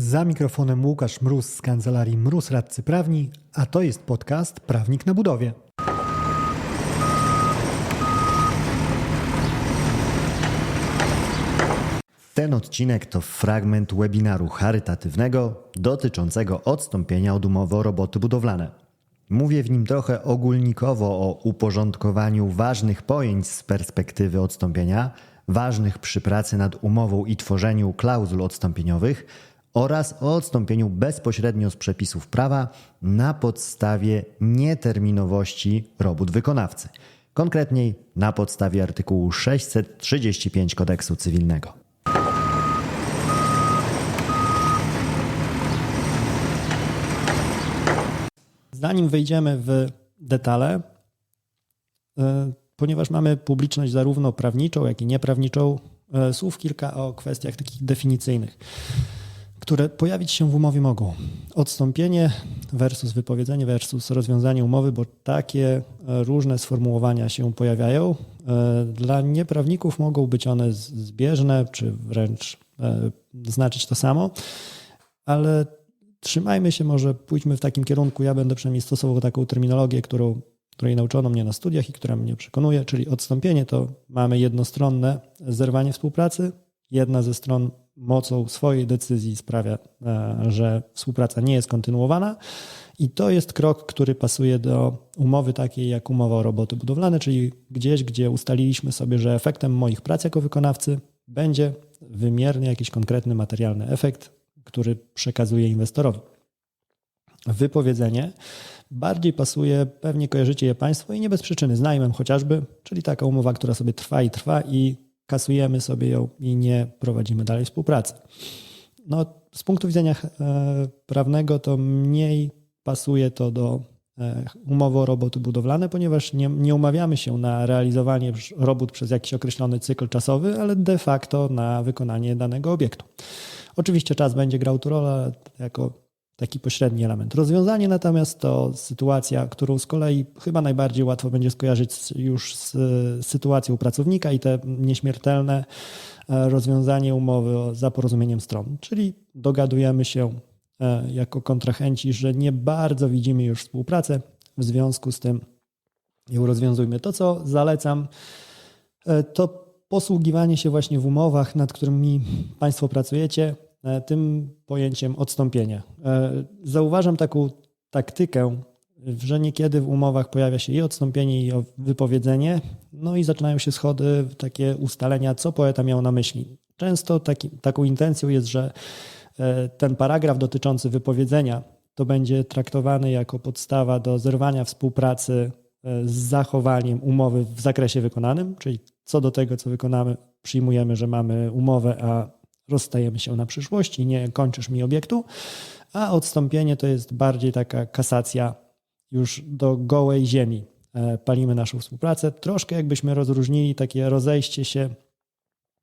Za mikrofonem Łukasz Mróz z kancelarii Mróz Radcy Prawni, a to jest podcast Prawnik na budowie. Ten odcinek to fragment webinaru charytatywnego dotyczącego odstąpienia od umowy o roboty budowlane. Mówię w nim trochę ogólnikowo o uporządkowaniu ważnych pojęć z perspektywy odstąpienia, ważnych przy pracy nad umową i tworzeniu klauzul odstąpieniowych oraz o odstąpieniu bezpośrednio z przepisów prawa na podstawie nieterminowości robót wykonawcy. Konkretniej na podstawie artykułu 635 kodeksu cywilnego. Zanim wejdziemy w detale, e, ponieważ mamy publiczność zarówno prawniczą, jak i nieprawniczą, e, słów kilka o kwestiach takich definicyjnych, które pojawić się w umowie mogą. Odstąpienie versus wypowiedzenie versus rozwiązanie umowy, bo takie e, różne sformułowania się pojawiają. Dla nieprawników mogą być one zbieżne, czy wręcz znaczyć to samo, ale trzymajmy się, może pójdźmy w takim kierunku. Ja będę przynajmniej stosował taką terminologię, którą, której nauczono mnie na studiach i która mnie przekonuje, czyli odstąpienie to mamy jednostronne zerwanie współpracy. Jedna ze stron mocą swojej decyzji sprawia, e, że współpraca nie jest kontynuowana. I to jest krok, który pasuje do umowy takiej jak umowa o roboty budowlane, czyli gdzieś, gdzie ustaliliśmy sobie, że efektem moich prac jako wykonawcy będzie wymierny jakiś konkretny materialny efekt, który przekazuje inwestorowi. Wypowiedzenie bardziej pasuje, pewnie kojarzycie je Państwo i nie bez przyczyny, z najmem chociażby, czyli taka umowa, która sobie trwa i trwa i kasujemy sobie ją i nie prowadzimy dalej współpracy. No, z punktu widzenia e, prawnego to mniej pasuje to do e, umowy o roboty budowlane, ponieważ nie, nie umawiamy się na realizowanie robót przez jakiś określony cykl czasowy, ale de facto na wykonanie danego obiektu. Oczywiście czas będzie grał tu rolę jako taki pośredni element. Rozwiązanie natomiast to sytuacja, którą z kolei chyba najbardziej łatwo będzie skojarzyć już z sytuacją pracownika i te nieśmiertelne e, rozwiązanie umowy za porozumieniem stron, czyli dogadujemy się e, jako kontrahenci, że nie bardzo widzimy już współpracę, w związku z tym ją rozwiązujmy. To, co zalecam, e, to posługiwanie się właśnie w umowach, nad którymi Państwo pracujecie, tym pojęciem odstąpienia. E, zauważam taką taktykę, że niekiedy w umowach pojawia się i odstąpienie, i wypowiedzenie, no i zaczynają się schody, takie ustalenia, co poeta miał na myśli. Często taki, taką intencją jest, że e, ten paragraf dotyczący wypowiedzenia to będzie traktowany jako podstawa do zerwania współpracy z zachowaniem umowy w zakresie wykonanym, czyli co do tego, co wykonamy, przyjmujemy, że mamy umowę, a rozstajemy się na przyszłość i nie kończysz mi obiektu, a odstąpienie to jest bardziej taka kasacja już do gołej ziemi. E, palimy naszą współpracę. Troszkę jakbyśmy rozróżnili takie rozejście się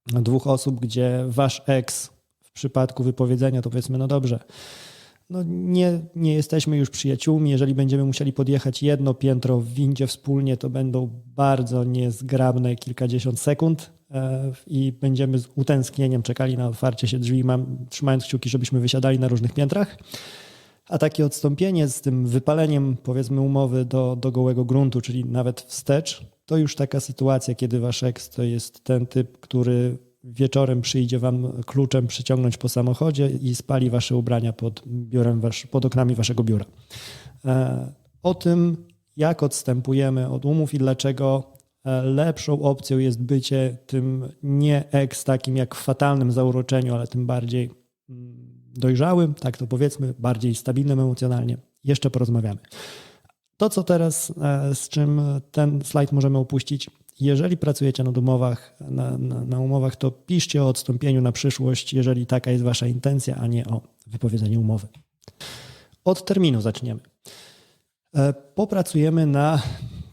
dwóch osób, gdzie wasz ex w przypadku wypowiedzenia to powiedzmy, no dobrze, no nie, nie jesteśmy już przyjaciółmi. Jeżeli będziemy musieli podjechać jedno piętro w windzie wspólnie, to będą bardzo niezgrabne kilkadziesiąt sekund i będziemy z utęsknieniem czekali na otwarcie się drzwi, trzymając kciuki, żebyśmy wysiadali na różnych piętrach. A takie odstąpienie z tym wypaleniem, powiedzmy, umowy do, do gołego gruntu, czyli nawet wstecz, to już taka sytuacja, kiedy wasz eks to jest ten typ, który wieczorem przyjdzie wam kluczem przyciągnąć po samochodzie i spali wasze ubrania pod, biurem wasz, pod oknami waszego biura. E, o tym, jak odstępujemy od umów i dlaczego e, lepszą opcją jest bycie tym nie ex takim jak w fatalnym zauroczeniu, ale tym bardziej mm, dojrzałym, tak to powiedzmy, bardziej stabilnym emocjonalnie. Jeszcze porozmawiamy. To, co teraz, e, z czym ten slajd możemy opuścić, jeżeli pracujecie nad umowach, na, na, na, umowach, to piszcie o odstąpieniu na przyszłość, jeżeli taka jest wasza intencja, a nie o wypowiedzeniu umowy. Od terminu zaczniemy. E, popracujemy na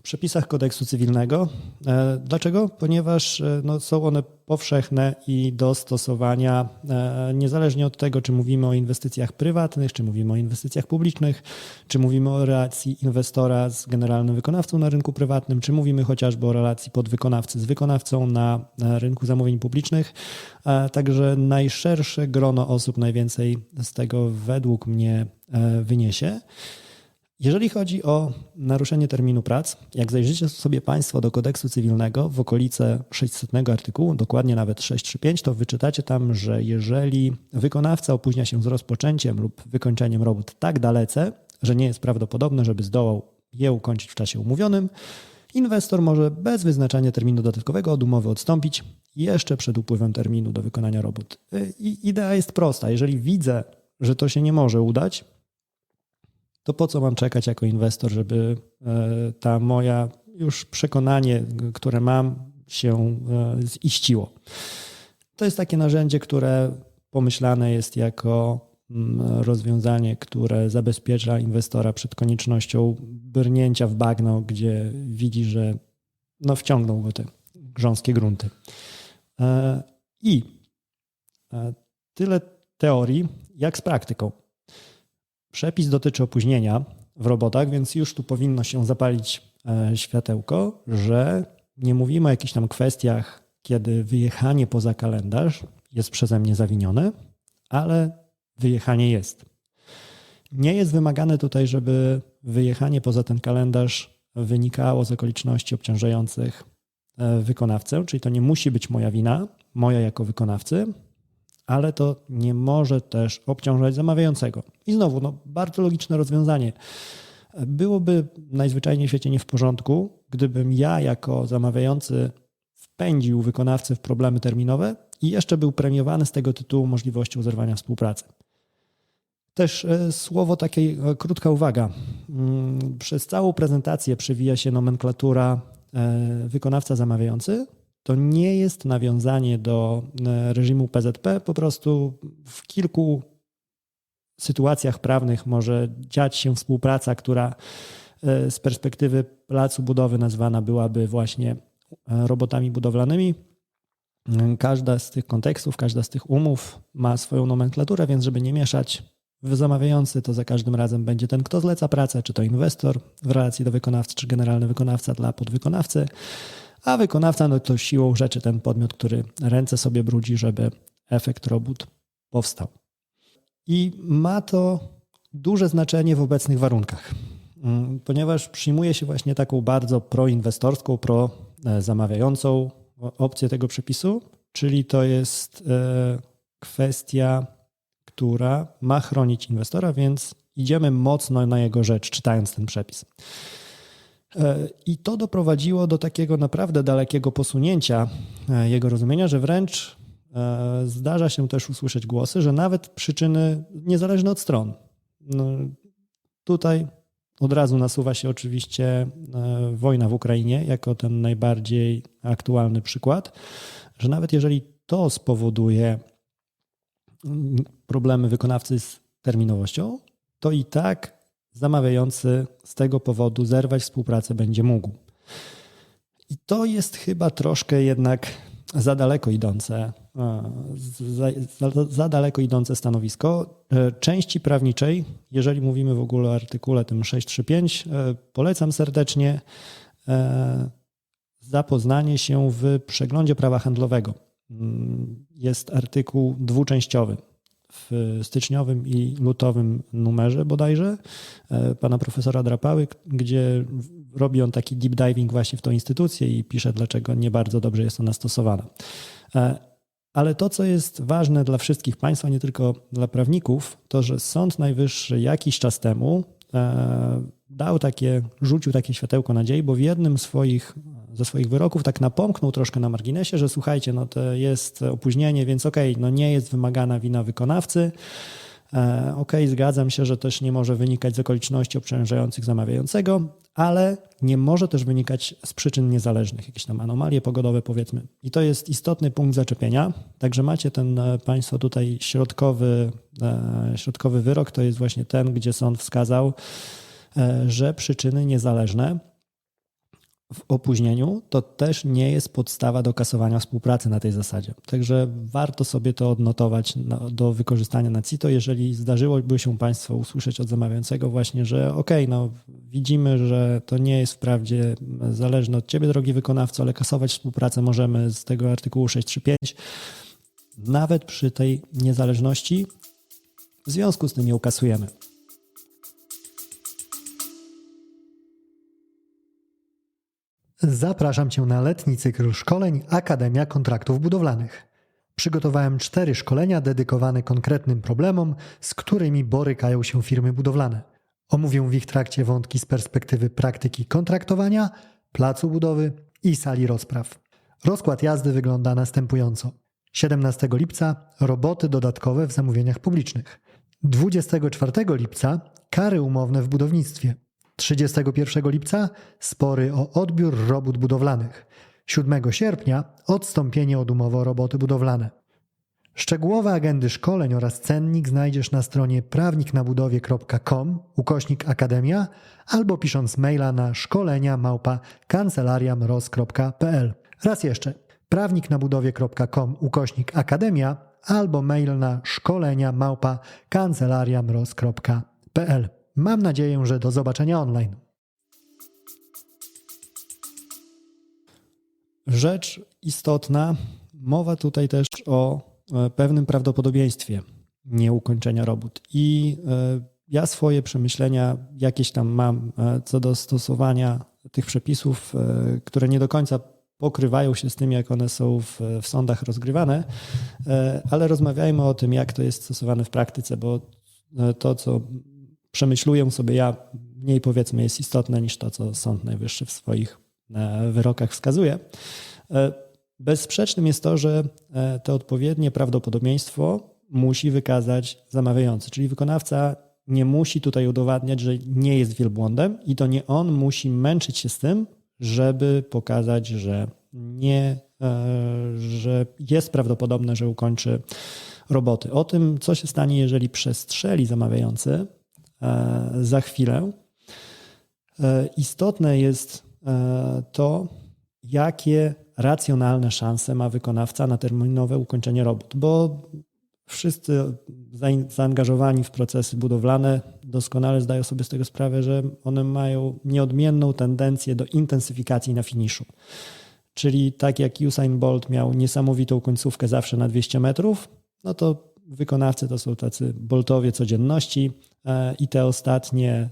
przepisach kodeksu cywilnego. E, Dlaczego? Ponieważ e, no, są one powszechne i do stosowania e, niezależnie od tego, czy mówimy o inwestycjach prywatnych, czy mówimy o inwestycjach publicznych, czy mówimy o relacji inwestora z generalnym wykonawcą na rynku prywatnym, czy mówimy chociażby o relacji podwykonawcy z wykonawcą na rynku zamówień publicznych. Także najszersze grono osób najwięcej z tego według mnie wyniesie. Jeżeli chodzi o naruszenie terminu prac, jak zajrzycie sobie Państwo do kodeksu cywilnego w okolice 600 artykułu, dokładnie nawet 635, to wyczytacie tam, że jeżeli wykonawca opóźnia się z rozpoczęciem lub wykończeniem robót tak dalece, że nie jest prawdopodobne, żeby zdołał je ukończyć w czasie umówionym, inwestor może bez wyznaczania terminu dodatkowego od umowy odstąpić jeszcze przed upływem terminu do wykonania robót. I idea jest prosta. Jeżeli widzę, że to się nie może udać, to po co mam czekać jako inwestor, żeby e, ta moja już przekonanie, które mam, się e, ziściło. To jest takie narzędzie, które pomyślane jest jako mm, rozwiązanie, które zabezpiecza inwestora przed koniecznością brnięcia w bagno, gdzie widzi, że no wciągną go te grząskie grunty. E, I tyle teorii, jak z praktyką. Przepis dotyczy opóźnienia w robotach, więc już tu powinno się zapalić e, światełko, że nie mówimy o jakichś tam kwestiach, kiedy wyjechanie poza kalendarz jest przeze mnie zawinione, ale wyjechanie jest. Nie jest wymagane tutaj, żeby wyjechanie poza ten kalendarz wynikało z okoliczności obciążających e, wykonawcę, czyli to nie musi być moja wina, moja jako wykonawcy, ale to nie może też obciążać zamawiającego. I znowu, no, bardzo logiczne rozwiązanie. Byłoby najzwyczajniej w świecie nie w porządku, gdybym ja jako zamawiający wpędził wykonawcę w problemy terminowe i jeszcze był premiowany z tego tytułu możliwością zerwania współpracy. Też e, słowo takiej, e, krótka uwaga. Mm, Przez całą prezentację przewija się nomenklatura e, wykonawca zamawiający, to nie jest nawiązanie do e, reżimu PZP, po prostu w kilku sytuacjach prawnych może dziać się współpraca, która e, z perspektywy placu budowy nazwana byłaby właśnie e, robotami budowlanymi. Każda z tych kontekstów, każda z tych umów ma swoją nomenklaturę, więc żeby nie mieszać zamawiający, to za każdym razem będzie ten, kto zleca pracę, czy to inwestor w relacji do wykonawcy, czy generalny wykonawca dla podwykonawcy a wykonawca no to siłą rzeczy ten podmiot, który ręce sobie brudzi, żeby efekt robót powstał. I ma to duże znaczenie w obecnych warunkach, mm, ponieważ przyjmuje się właśnie taką bardzo proinwestorską, pro-zamawiającą opcję tego przepisu, czyli to jest e, kwestia, która ma chronić inwestora, więc idziemy mocno na jego rzecz, czytając ten przepis. E, I to doprowadziło do takiego naprawdę dalekiego posunięcia e, jego rozumienia, że wręcz e, zdarza się też usłyszeć głosy, że nawet przyczyny niezależne od stron. No, tutaj od razu nasuwa się oczywiście wojna w Ukrainie jako ten najbardziej aktualny przykład, że nawet jeżeli to spowoduje mm, problemy wykonawcy z terminowością, to i tak zamawiający z tego powodu zerwać współpracę będzie mógł. I to jest chyba troszkę jednak za daleko idące, za, za, za, daleko idące stanowisko. E, części prawniczej, jeżeli mówimy w ogóle o artykule tym 635, e, polecam serdecznie e, zapoznanie się w przeglądzie prawa handlowego. Mm, jest artykuł dwuczęściowy w styczniowym i lutowym numerze bodajże e, pana profesora Drapały, gdzie robi on taki deep diving właśnie w tą instytucję i pisze, dlaczego nie bardzo dobrze jest ona stosowana. E, ale to, co jest ważne dla wszystkich państwa, nie tylko dla prawników, to że Sąd Najwyższy jakiś czas temu e, dał takie, rzucił takie światełko nadziei, bo w jednym swoich, ze swoich wyroków tak napomknął troszkę na marginesie, że słuchajcie, no to jest opóźnienie, więc okej, okay, no nie jest wymagana wina wykonawcy. E, okej, okay, zgadzam się, że też nie może wynikać z okoliczności obciążających zamawiającego, ale nie może też wynikać z przyczyn niezależnych, jakieś tam anomalie pogodowe powiedzmy. I to jest istotny punkt zaczepienia. Także macie ten e, Państwo tutaj środkowy, e, środkowy wyrok, to jest właśnie ten, gdzie sąd wskazał, że przyczyny niezależne w opóźnieniu, to też nie jest podstawa do kasowania współpracy na tej zasadzie. Także warto sobie to odnotować na, do wykorzystania na CITO, jeżeli zdarzyłoby się Państwo usłyszeć od zamawiającego właśnie, że ok, no widzimy, że to nie jest wprawdzie zależne od Ciebie, drogi wykonawco, ale kasować współpracę możemy z tego artykułu 635. Nawet przy tej niezależności w związku z tym ją kasujemy. Zapraszam Cię na letni cykl szkoleń Akademia Kontraktów Budowlanych. Przygotowałem cztery szkolenia dedykowane konkretnym problemom, z którymi borykają się firmy budowlane. Omówię w ich trakcie wątki z perspektywy praktyki kontraktowania, placu budowy i sali rozpraw. Rozkład jazdy wygląda następująco. 17 lipca roboty dodatkowe w zamówieniach publicznych. 24 lipca kary umowne w budownictwie. 31 lipca spory o odbiór robót budowlanych. 7 sierpnia odstąpienie od umowy o roboty budowlane. Szczegółowe agendy szkoleń oraz cennik znajdziesz na stronie prawniknabudowie.com ukośnik akademia albo pisząc maila na szkolenia małpa kancelariamroz.pl. Raz jeszcze prawniknabudowie.com ukośnik akademia albo mail na szkolenia małpa kancelariamroz.pl. Mam nadzieję, że do zobaczenia online. Rzecz istotna, mowa tutaj też o e, pewnym prawdopodobieństwie nieukończenia robót. I e, ja swoje przemyślenia jakieś tam mam e, co do stosowania tych przepisów, które nie do końca pokrywają się z tym, jak one są w, w sądach rozgrywane, ale rozmawiajmy o tym, jak to jest stosowane w praktyce, bo to, co przemyśluję sobie ja, mniej powiedzmy jest istotne niż to, co Sąd Najwyższy w swoich wyrokach wskazuje. Bezsprzecznym jest to, że to odpowiednie prawdopodobieństwo musi wykazać zamawiający, czyli wykonawca nie musi tutaj udowadniać, że nie jest wielbłądem i to nie on musi męczyć się z tym, żeby pokazać, że nie, że jest prawdopodobne, że ukończy roboty. O tym, co się stanie, jeżeli przestrzeli zamawiający za chwilę. Istotne jest to, jakie racjonalne szanse ma wykonawca na terminowe ukończenie robót, bo wszyscy zaangażowani w procesy budowlane doskonale zdają sobie z tego sprawę, że one mają nieodmienną tendencję do intensyfikacji na finiszu. Czyli tak jak Usain Bolt miał niesamowitą końcówkę zawsze na 200 metrów, no to wykonawcy to są tacy boltowie codzienności i te ostatnie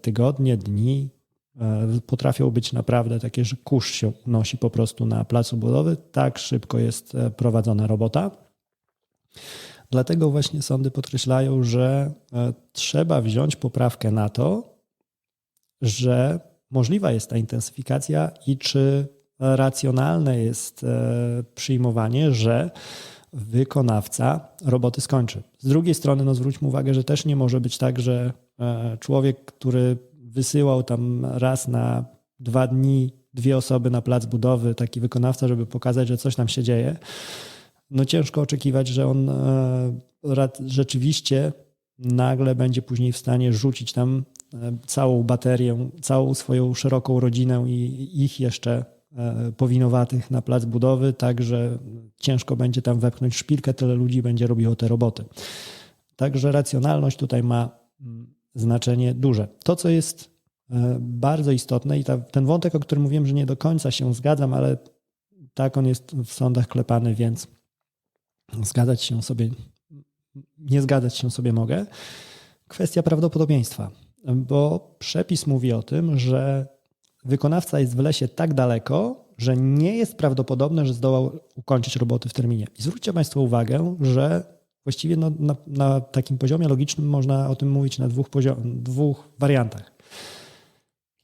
tygodnie, dni potrafią być naprawdę takie, że kurz się unosi po prostu na placu budowy. Tak szybko jest prowadzona robota. Dlatego właśnie sądy podkreślają, że trzeba wziąć poprawkę na to, że możliwa jest ta intensyfikacja i czy racjonalne jest przyjmowanie, że wykonawca roboty skończy. Z drugiej strony, no zwróćmy uwagę, że też nie może być tak, że człowiek, który wysyłał tam raz na dwa dni dwie osoby na plac budowy, taki wykonawca, żeby pokazać, że coś tam się dzieje, no ciężko oczekiwać, że on rzeczywiście nagle będzie później w stanie rzucić tam całą baterię, całą swoją szeroką rodzinę i ich jeszcze powinowatych na plac budowy, tak że ciężko będzie tam wepchnąć szpilkę, tyle ludzi będzie robiło te roboty. Także racjonalność tutaj ma znaczenie duże. To, co jest bardzo istotne i ta, ten wątek, o którym mówiłem, że nie do końca się zgadzam, ale tak on jest w sądach klepany, więc zgadzać się sobie, nie zgadzać się sobie mogę. Kwestia prawdopodobieństwa, bo przepis mówi o tym, że wykonawca jest w lesie tak daleko, że nie jest prawdopodobne, że zdołał ukończyć roboty w terminie. I zwróćcie Państwo uwagę, że właściwie no, na, na, takim poziomie logicznym można o tym mówić na dwóch, poziom, dwóch wariantach.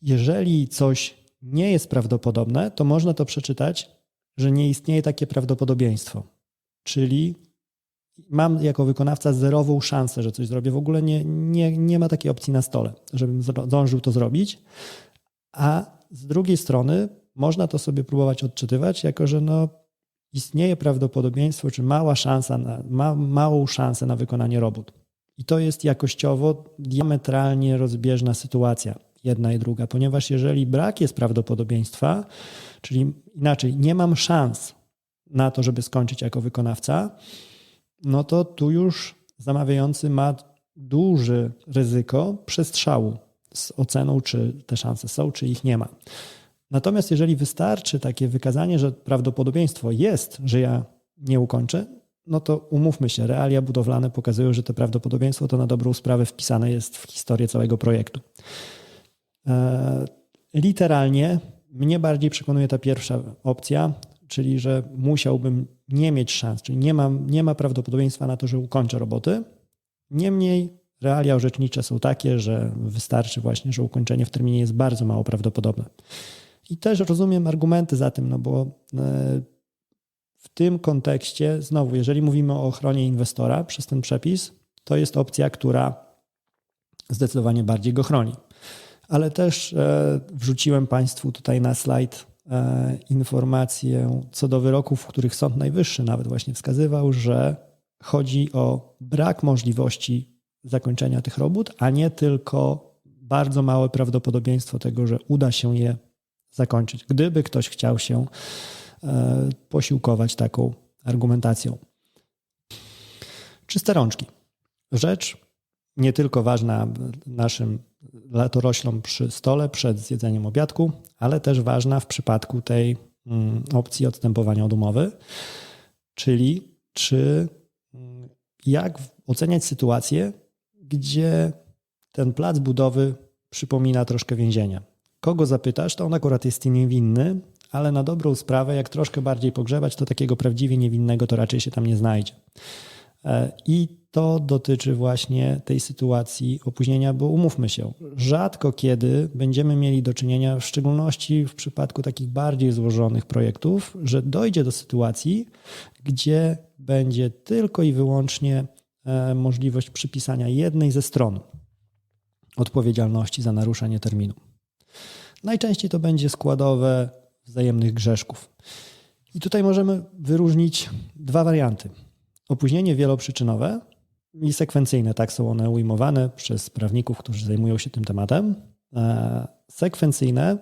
Jeżeli coś nie jest prawdopodobne, to można to przeczytać, że nie istnieje takie prawdopodobieństwo. Czyli mam jako wykonawca zerową szansę, że coś zrobię. W ogóle nie, nie, nie ma takiej opcji na stole, żebym zdążył to zrobić. A z drugiej strony można to sobie próbować odczytywać, jako że no, istnieje prawdopodobieństwo, czy mała szansa na, ma, małą szansę na wykonanie robót. I to jest jakościowo diametralnie rozbieżna sytuacja. jedna i druga, ponieważ jeżeli brak jest prawdopodobieństwa, czyli inaczej, nie mam szans na to, żeby skończyć jako wykonawca, no to tu już zamawiający ma duże ryzyko przestrzału z oceną, czy te szanse są, czy ich nie ma. Natomiast jeżeli wystarczy takie wykazanie, że prawdopodobieństwo jest, że ja nie ukończę, no to umówmy się, realia budowlane pokazują, że to prawdopodobieństwo to na dobrą sprawę wpisane jest w historię całego projektu. E, literalnie mnie bardziej przekonuje ta pierwsza opcja, czyli że musiałbym nie mieć szans, czyli nie, mam, nie ma prawdopodobieństwa na to, że ukończę roboty. Niemniej realia orzecznicze są takie, że wystarczy właśnie, że ukończenie w terminie jest bardzo mało prawdopodobne. I też rozumiem argumenty za tym, no bo e, w tym kontekście, znowu, jeżeli mówimy o ochronie inwestora przez ten przepis, to jest opcja, która zdecydowanie bardziej go chroni. Ale też e, wrzuciłem Państwu tutaj na slajd e, informację co do wyroków, w których Sąd Najwyższy nawet właśnie wskazywał, że chodzi o brak możliwości zakończenia tych robót, a nie tylko bardzo małe prawdopodobieństwo tego, że uda się je zakończyć, gdyby ktoś chciał się e, posiłkować taką argumentacją. Czyste rączki. Rzecz nie tylko ważna naszym latoroślom przy stole przed zjedzeniem obiadku, ale też ważna w przypadku tej mm, opcji odstępowania od umowy, czyli czy mm, jak oceniać sytuację, gdzie ten plac budowy przypomina troszkę więzienia. Kogo zapytasz, to on akurat jest niewinny, ale na dobrą sprawę, jak troszkę bardziej pogrzebać, to takiego prawdziwie niewinnego to raczej się tam nie znajdzie. E, I to dotyczy właśnie tej sytuacji opóźnienia, bo umówmy się, rzadko kiedy będziemy mieli do czynienia, w szczególności w przypadku takich bardziej złożonych projektów, że dojdzie do sytuacji, gdzie będzie tylko i wyłącznie możliwość przypisania jednej ze stron odpowiedzialności za naruszenie terminu. Najczęściej to będzie składowe wzajemnych grzeszków. I tutaj możemy wyróżnić dwa warianty. Opóźnienie wieloprzyczynowe i sekwencyjne, tak są one ujmowane przez prawników, którzy zajmują się tym tematem. E, sekwencyjne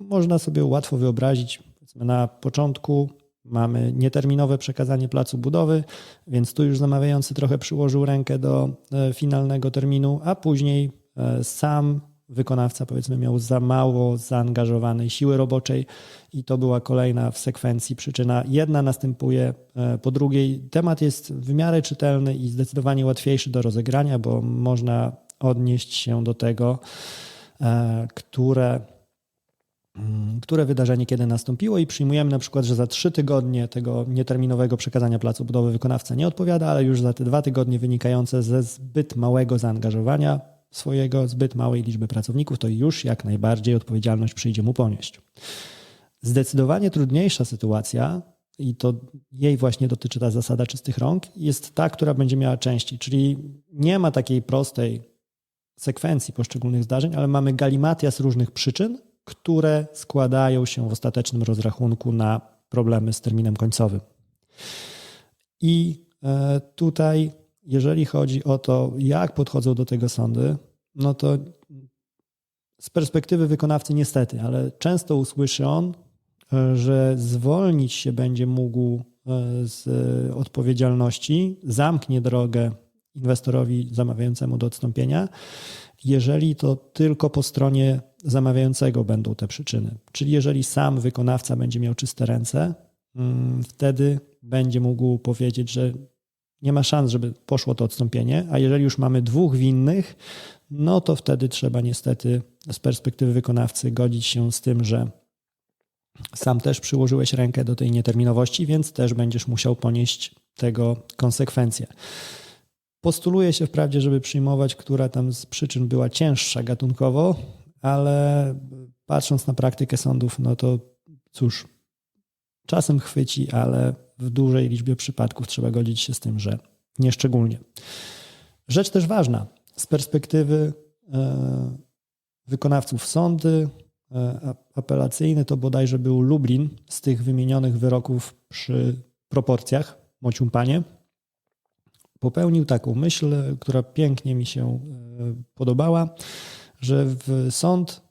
można sobie łatwo wyobrazić, na początku mamy nieterminowe przekazanie placu budowy, więc tu już zamawiający trochę przyłożył rękę do e, finalnego terminu, a później e, sam wykonawca powiedzmy miał za mało zaangażowanej siły roboczej i to była kolejna w sekwencji przyczyna. Jedna następuje e, po drugiej. Temat jest w miarę czytelny i zdecydowanie łatwiejszy do rozegrania, bo można odnieść się do tego, które które wydarzenie kiedy nastąpiło i przyjmujemy na przykład, że za trzy tygodnie tego nieterminowego przekazania placu budowy wykonawca nie odpowiada, ale już za te dwa tygodnie wynikające ze zbyt małego zaangażowania swojego zbyt małej liczby pracowników, to już jak najbardziej odpowiedzialność przyjdzie mu ponieść. Zdecydowanie trudniejsza sytuacja, i to jej właśnie dotyczy ta zasada czystych rąk, jest ta, która będzie miała części, czyli nie ma takiej prostej sekwencji poszczególnych zdarzeń, ale mamy galimatias różnych przyczyn, które składają się w ostatecznym rozrachunku na problemy z terminem końcowym. I e, tutaj jeżeli chodzi o to, jak podchodzą do tego sądy, no to z perspektywy wykonawcy niestety, ale często usłyszy on, że zwolnić się będzie mógł e, z odpowiedzialności, zamknie drogę inwestorowi zamawiającemu do odstąpienia, jeżeli to tylko po stronie zamawiającego będą te przyczyny. Czyli jeżeli sam wykonawca będzie miał czyste ręce, mm, wtedy będzie mógł powiedzieć, że nie ma szans, żeby poszło to odstąpienie, a jeżeli już mamy dwóch winnych, no to wtedy trzeba niestety z perspektywy wykonawcy godzić się z tym, że sam też przyłożyłeś rękę do tej nieterminowości, więc też będziesz musiał ponieść tego konsekwencje. Postuluje się wprawdzie, żeby przyjmować, która tam z przyczyn była cięższa gatunkowo, ale patrząc na praktykę sądów, no to cóż, czasem chwyci, ale w dużej liczbie przypadków trzeba godzić się z tym, że nieszczególnie. Rzecz też ważna z perspektywy e, wykonawców sądy e, apelacyjny to bodajże był Lublin z tych wymienionych wyroków przy proporcjach, mocium panie, popełnił taką myśl, która pięknie mi się e, podobała, że sąd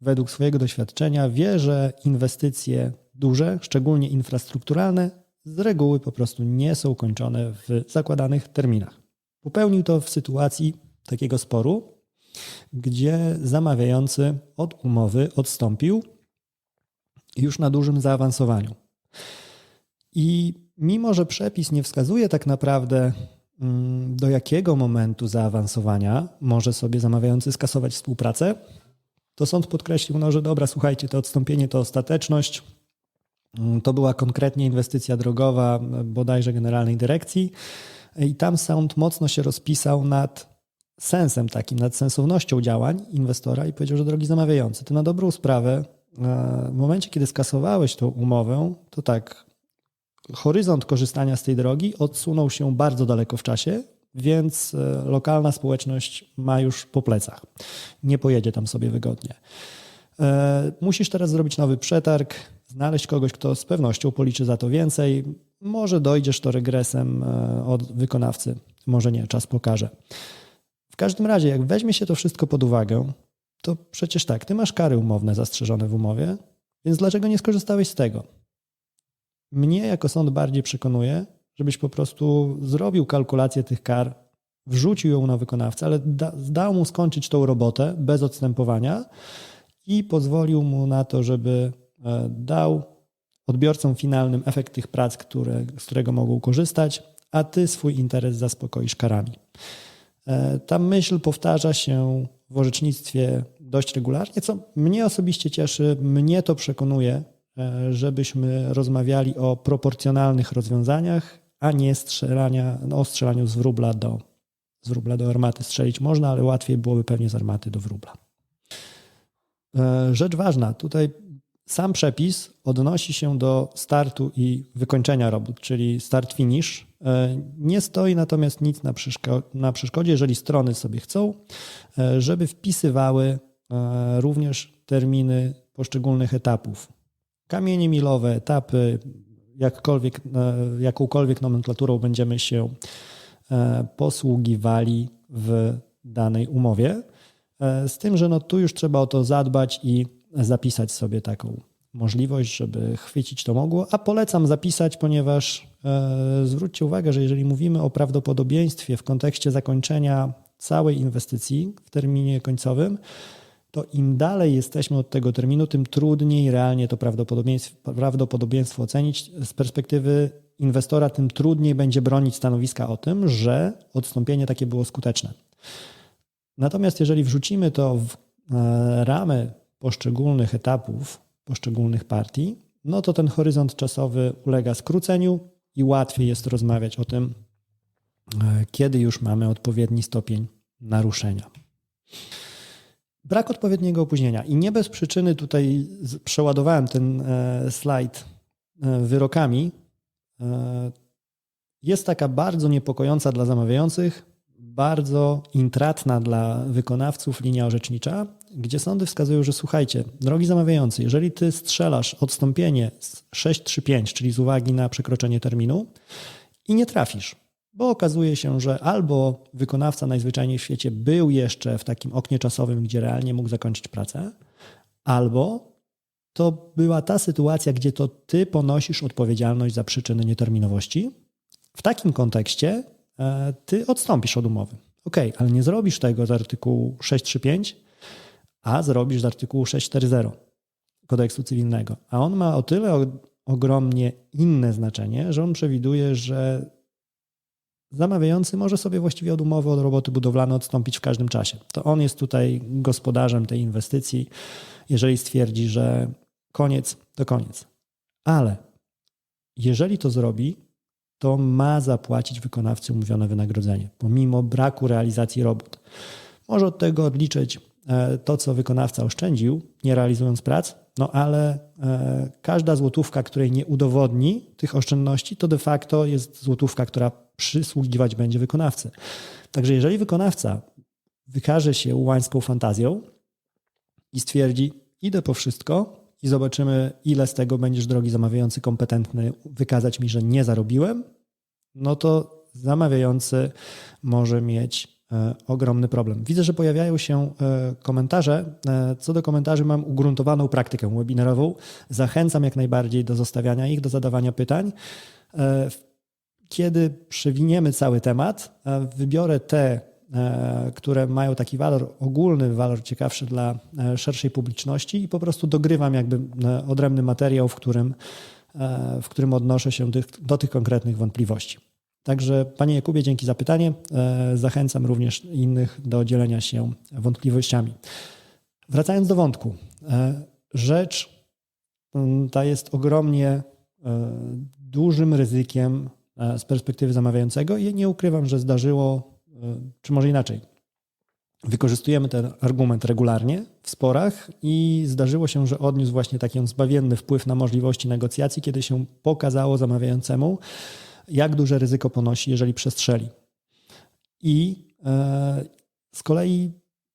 według swojego doświadczenia wie, że inwestycje duże, szczególnie infrastrukturalne, z reguły po prostu nie są kończone w zakładanych terminach. Popełnił to w sytuacji takiego sporu, gdzie zamawiający od umowy odstąpił już na dużym zaawansowaniu. I mimo, że przepis nie wskazuje tak naprawdę, do jakiego momentu zaawansowania może sobie zamawiający skasować współpracę, to sąd podkreślił, no, że dobra, słuchajcie, to odstąpienie to ostateczność. Mm, To była konkretnie inwestycja drogowa, bodajże Generalnej Dyrekcji, i tam sąd mocno się rozpisał nad sensem takim, nad sensownością działań inwestora i powiedział, że drogi zamawiający, ty na dobrą sprawę, e, w momencie, kiedy skasowałeś tą umowę, to tak, horyzont korzystania z tej drogi odsunął się bardzo daleko w czasie, więc e, lokalna społeczność ma już po plecach. Nie pojedzie tam sobie wygodnie. E, Musisz teraz zrobić nowy przetarg, znaleźć kogoś, kto z pewnością policzy za to więcej. Może dojdziesz to regresem e, od wykonawcy, może nie, czas pokaże. W każdym razie, jak weźmie się to wszystko pod uwagę, to przecież tak, ty masz kary umowne zastrzeżone w umowie, więc dlaczego nie skorzystałeś z tego? Mnie jako sąd bardziej przekonuje, żebyś po prostu zrobił kalkulację tych kar, wrzucił ją na wykonawcę, ale da, dał mu skończyć tą robotę bez odstępowania i pozwolił mu na to, żeby e, dał odbiorcom finalnym efekt tych prac, które, z którego mogą korzystać, a ty swój interes zaspokoisz karami. E, Ta myśl powtarza się w orzecznictwie dość regularnie, co mnie osobiście cieszy. Mnie to przekonuje, żebyśmy rozmawiali o proporcjonalnych rozwiązaniach, a nie strzelania, no, o strzelaniu z wróbla do, z wróbla do armaty. Strzelić można, ale łatwiej byłoby pewnie z armaty do wróbla. E, Rzecz ważna, tutaj sam przepis odnosi się do startu i wykończenia robót, czyli start-finish. E, Nie stoi natomiast nic na, na przeszkodzie, jeżeli strony sobie chcą, e, żeby wpisywały e, również terminy poszczególnych etapów. Kamienie milowe, etapy, jakkolwiek, e, jakąkolwiek nomenklaturą będziemy się e, posługiwali w danej umowie. E, Z tym, że no tu już trzeba o to zadbać i zapisać sobie taką możliwość, żeby chwycić to mogło, a polecam zapisać, ponieważ zwróćcie uwagę, że jeżeli mówimy o prawdopodobieństwie w kontekście zakończenia całej inwestycji w terminie końcowym, to im dalej jesteśmy od tego terminu, tym trudniej realnie to prawdopodobieństwo, prawdopodobieństwo ocenić. Z perspektywy inwestora, tym trudniej będzie bronić stanowiska o tym, że odstąpienie takie było skuteczne. Natomiast jeżeli wrzucimy to w e, ramy poszczególnych etapów, poszczególnych partii, no to ten horyzont czasowy ulega skróceniu i łatwiej jest rozmawiać o tym, e, kiedy już mamy odpowiedni stopień naruszenia. Brak odpowiedniego opóźnienia. I nie bez przyczyny tutaj przeładowałem ten e, slajd e, wyrokami. E, Jest taka bardzo niepokojąca dla zamawiających, bardzo intratna dla wykonawców linia orzecznicza, gdzie sądy wskazują, że słuchajcie, drogi zamawiający, jeżeli ty strzelasz odstąpienie z 635, czyli z uwagi na przekroczenie terminu i nie trafisz, bo okazuje się, że albo wykonawca najzwyczajniej w świecie był jeszcze w takim oknie czasowym, gdzie realnie mógł zakończyć pracę, albo to była ta sytuacja, gdzie to ty ponosisz odpowiedzialność za przyczyny nieterminowości. W takim kontekście e, ty odstąpisz od umowy. Ok, ale nie zrobisz tego z artykułu 635, a zrobisz z artykułu 640 kodeksu cywilnego. A on ma o tyle ogromnie inne znaczenie, że on przewiduje, że zamawiający może sobie właściwie od umowy od roboty budowlane odstąpić w każdym czasie. To on jest tutaj gospodarzem tej inwestycji, jeżeli stwierdzi, że koniec, to koniec. Ale jeżeli to zrobi, to ma zapłacić wykonawcy umówione wynagrodzenie, pomimo braku realizacji robót. Może od tego odliczyć e, to, co wykonawca oszczędził, nie realizując prac, no ale e, każda złotówka, której nie udowodni tych oszczędności, to de facto jest złotówka, która przysługiwać będzie wykonawcy. Także jeżeli wykonawca wykaże się łańską fantazją i stwierdzi, idę po wszystko i zobaczymy, ile z tego będziesz, drogi zamawiający, kompetentny wykazać mi, że nie zarobiłem, no to zamawiający może mieć e, ogromny problem. Widzę, że pojawiają się e, komentarze. E, Co do komentarzy mam ugruntowaną praktykę webinarową. Zachęcam jak najbardziej do zostawiania ich, do zadawania pytań. E, Kiedy przewiniemy cały temat, e, wybiorę te, e, które mają taki walor ogólny, walor ciekawszy dla e, szerszej publiczności i po prostu dogrywam jakby odrębny materiał, w którym, w którym odnoszę się do tych konkretnych wątpliwości. Także Panie Jakubie, dzięki za pytanie. Zachęcam również innych do dzielenia się wątpliwościami. Wracając do wątku. Rzecz ta jest ogromnie dużym ryzykiem z perspektywy zamawiającego i nie ukrywam, że zdarzyło, e, czy może inaczej. Wykorzystujemy ten argument regularnie w sporach i zdarzyło się, że odniósł właśnie taki on zbawienny wpływ na możliwości negocjacji, kiedy się pokazało zamawiającemu, jak duże ryzyko ponosi, jeżeli przestrzeli. I e, z kolei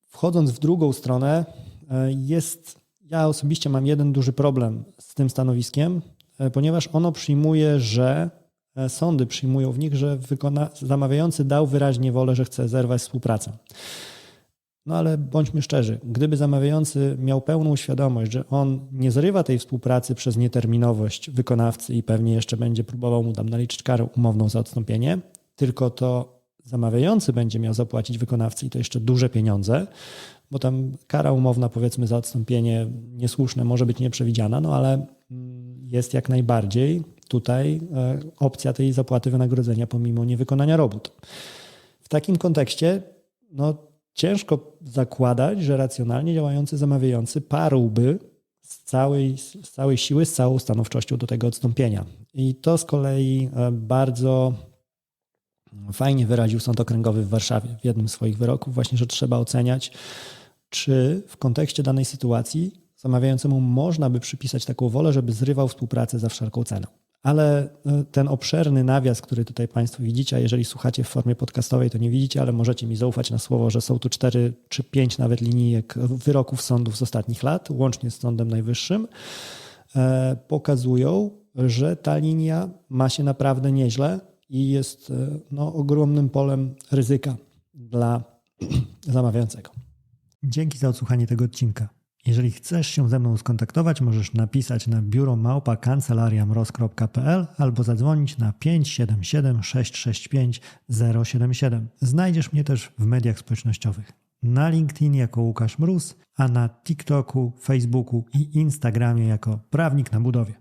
wchodząc w drugą stronę, e, jest, ja osobiście mam jeden duży problem z tym stanowiskiem, e, ponieważ ono przyjmuje, że e, sądy przyjmują w nich, że wykona, zamawiający dał wyraźnie wolę, że chce zerwać współpracę. No ale bądźmy szczerzy, gdyby zamawiający miał pełną świadomość, że on nie zrywa tej współpracy przez nieterminowość wykonawcy i pewnie jeszcze będzie próbował mu tam naliczyć karę umowną za odstąpienie, tylko to zamawiający będzie miał zapłacić wykonawcy i to jeszcze duże pieniądze, bo tam kara umowna powiedzmy za odstąpienie niesłuszne może być nieprzewidziana, no ale mm, jest jak najbardziej tutaj e, opcja tej zapłaty wynagrodzenia pomimo niewykonania robót. W takim kontekście no, ciężko zakładać, że racjonalnie działający zamawiający parłby z całej, z całej siły, z całą stanowczością do tego odstąpienia. I to z kolei e, bardzo fajnie wyraził Sąd Okręgowy w Warszawie w jednym z swoich wyroków, właśnie, że trzeba oceniać, czy w kontekście danej sytuacji zamawiającemu można by przypisać taką wolę, żeby zrywał współpracę za wszelką cenę. Ale e, ten obszerny nawias, który tutaj Państwo widzicie, a jeżeli słuchacie w formie podcastowej, to nie widzicie, ale możecie mi zaufać na słowo, że są tu cztery czy pięć nawet linijek wyroków sądów z ostatnich lat, łącznie z Sądem Najwyższym, e, pokazują, że ta linia ma się naprawdę nieźle i jest e, no, ogromnym polem ryzyka dla zamawiającego. Dzięki za odsłuchanie tego odcinka. Jeżeli chcesz się ze mną skontaktować, możesz napisać na biuro małpa kancelariamroz.pl albo zadzwonić na 577 665 077. Znajdziesz mnie też w mediach społecznościowych. Na LinkedIn jako Łukasz Mróz, a na TikToku, Facebooku i Instagramie jako Prawnik na Budowie.